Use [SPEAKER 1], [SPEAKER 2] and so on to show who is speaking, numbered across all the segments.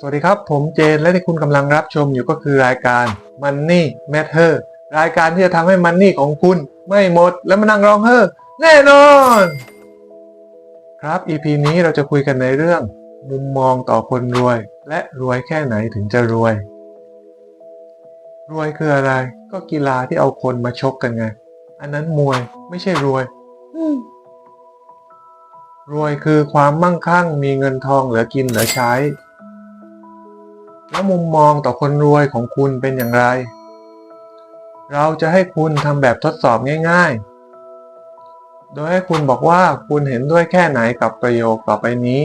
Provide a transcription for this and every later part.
[SPEAKER 1] สวัสดีครับ ผมเจนและที่คุณกำลังรับชมอยู่ก็คือรายการ Money Matter รายการที่จะทำให้มันนี่ของคุณไม่หมดและมานั่งร้องเฮ้อแน่นอน ครับ EP นี้เราจะคุยกันในเรื่อง มุมมองต่อคนรวย และรวยแค่ไหนถึงจะรวย รวยคืออะไร ก็กีฬาที่เอาคนมาชกกันไง อันนั้นมวยไม่ใช่รวยรวยคือความมั่งคั่งมีเงินทองเหลือกินเหลือใช้ แล้วมุมมองต่อคนรวยของคุณเป็นอย่างไร เราจะให้คุณทำแบบทดสอบง่ายๆ โดยให้คุณบอกว่าคุณเห็นด้วยแค่ไหนกับประโยคต่อไปนี้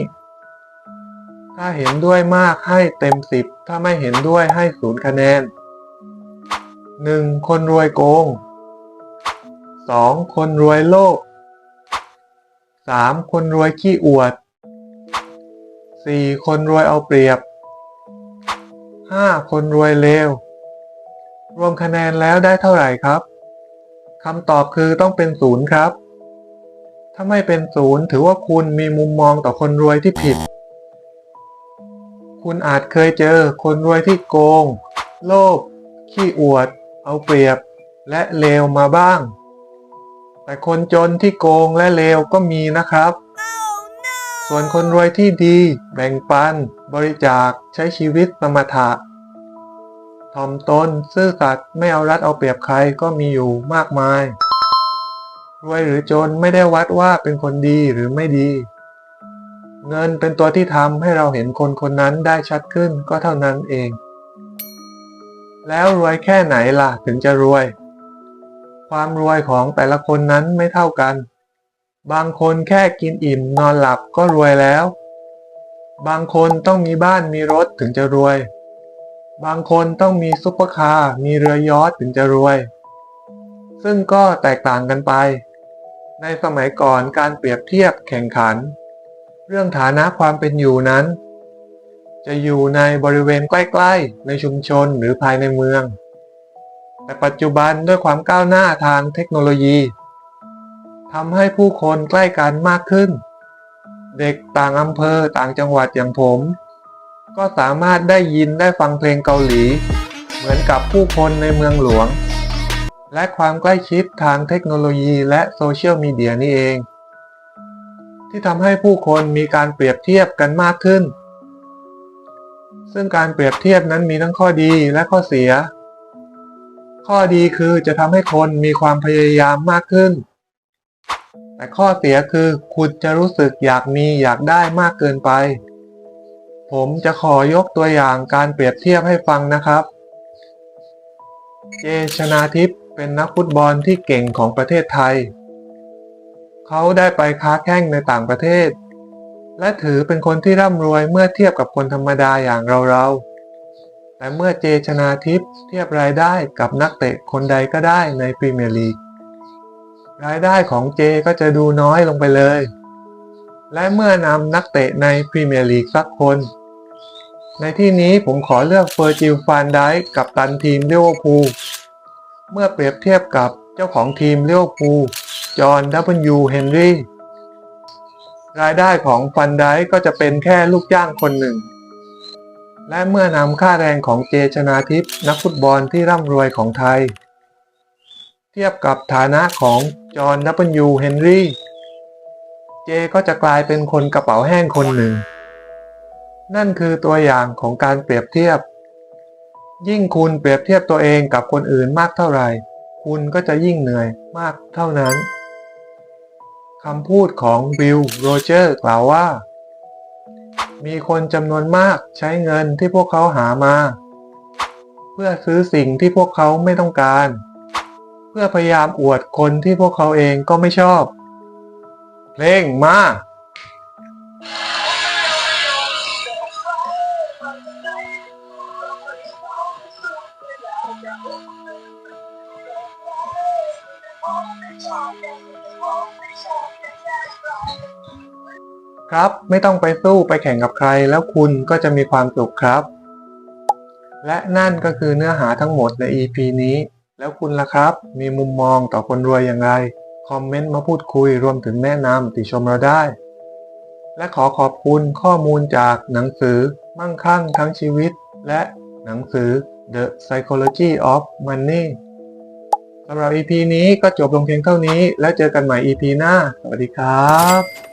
[SPEAKER 1] ถ้าเห็นด้วยมากให้เต็มสิบถ้าไม่เห็นด้วยให้ศูนย์คะแนน 1. คนรวยโกง 2. คนรวยโลภ 3. คนรวยขี้อวด 4. คนรวยเอาเปรียบ 5. คนรวยเลว รวมคะแนนแล้วได้เท่าไหร่ครับคำตอบคือต้องเป็นศูนย์ครับ ถ้าไม่เป็นศูนย์ถือว่าคุณมีมุมมองต่อคนรวยที่ผิด คุณอาจเคยเจอคนรวยที่โกง โลภ ขี้อวด เอาเปรียบ และเลวมาบ้าง แต่คนจนที่โกงและเลวก็มีนะครับ ส่วนคนรวยที่ดี แบ่งปัน บริจาคใช้ชีวิตสมถะถ่อมตนซื่อสัตย์ไม่เอารัดเอาเปรียบใครก็มีอยู่มากมาย รวยหรือจนไม่ได้วัดว่าเป็นคนดีหรือไม่ดี เงินเป็นตัวที่ทำให้เราเห็นคนคนนั้นได้ชัดขึ้นก็เท่านั้นเอง แล้วรวยแค่ไหนล่ะถึงจะรวย ความรวยของแต่ละคนนั้นไม่เท่ากัน บางคนแค่กินอิ่มนอนหลับก็รวยแล้ว บางคนต้องมีบ้านมีรถถึงจะรวย บางคนต้องมีซุปเปอร์คาร์มีเรือยอชต์ถึงจะรวย ซึ่งก็แตกต่างกันไป ในสมัยก่อนการเปรียบเทียบแข่งขัน เรื่องฐานะความเป็นอยู่นั้น จะอยู่ในบริเวณใกล้ๆ ในชุมชนหรือภายในเมือง แต่ปัจจุบันด้วยความก้าวหน้าทางเทคโนโลยี ทำให้ผู้คนใกล้กันมากขึ้น เด็กต่างอำเภอต่างจังหวัดอย่างผม ก็สามารถได้ยินได้ฟังเพลงเกาหลี เหมือนกับผู้คนในเมืองหลวง และความใกล้ชิดทางเทคโนโลยีและโซเชียลมีเดียนี่เอง ที่ทำให้ผู้คนมีการเปรียบเทียบกันมากขึ้น ซึ่งการเปรียบเทียบนั้นมีทั้งข้อดีและข้อเสีย ข้อดีคือจะทำให้คนมีความพยายามมากขึ้น แต่ข้อเสียคือคุณจะรู้สึกอยากมีอยากได้มากเกินไป ผมจะขอยกตัวอย่างการเปรียบเทียบให้ฟังนะครับ เจชนาทิพย์เป็นนักฟุตบอลที่เก่งของประเทศไทย เขาได้ไปค้าแข่งในต่างประเทศ และถือเป็นคนที่ร่ำรวยเมื่อเทียบกับคนธรรมดาอย่างเราๆแต่เมื่อเจชนาทิพย์เทียบรายได้กับนักเตะคนใดก็ได้ในพรีเมียร์ลีก รายได้ของเจก็จะดูน้อยลงไปเลย และเมื่อนำนักเตะในพรีเมียร์ลีกสักคน ในที่นี้ผมขอเลือกเฟอร์จิลฟานไดค์กับตันทีมลิเวอร์พูลเมื่อเปรียบเทียบกับเจ้าของทีมลิเวอร์พูลจอห์นดับเบิลยูเฮนรี่รายได้ของฟันไดค์ก็จะเป็นแค่ลูกจ้างคนหนึ่ง และเมื่อนำค่าแรงของเจชนาทิพย์นักฟุตบอลที่ร่ำรวยของไทย เทียบกับฐานะของจอห์นดับเบิลยูเฮนรี่เจก็จะกลายเป็นคนกระเป๋าแห้งคนหนึ่ง นั่นคือตัวอย่างของการเปรียบเทียบ ยิ่งคุณเปรียบเทียบตัวเองกับคนอื่นมากเท่าไหร่ คุณก็จะยิ่งเหนื่อยมากเท่านั้นคำพูดของบิลโรเจอร์กล่าวว่า มีคนจำนวนมากใช้เงินที่พวกเขาหามา เพื่อซื้อสิ่งที่พวกเขาไม่ต้องการ เพื่อพยายามอวดคนที่พวกเขาเองก็ไม่ชอบ เพลงมา ครับไม่ต้องไปสู้ไปแข่งกับใครแล้วคุณก็จะมีความสุขครับ และนั่นก็คือเนื้อหาทั้งหมดใน EP นี้ แล้วคุณล่ะครับ มีมุมมองต่อคนรวยอย่างไร คอมเมนต์มาพูดคุยรวมถึงแนะนำติชมเราได้ และขอขอบคุณข้อมูลจากหนังสือมั่งคั่งทั้งชีวิต และหนังสือ The Psychology of Money สำหรับ EP นี้ก็จบลงเพียงเท่านี้ แล้วเจอกันใหม่ EP หน้า สวัสดีครับ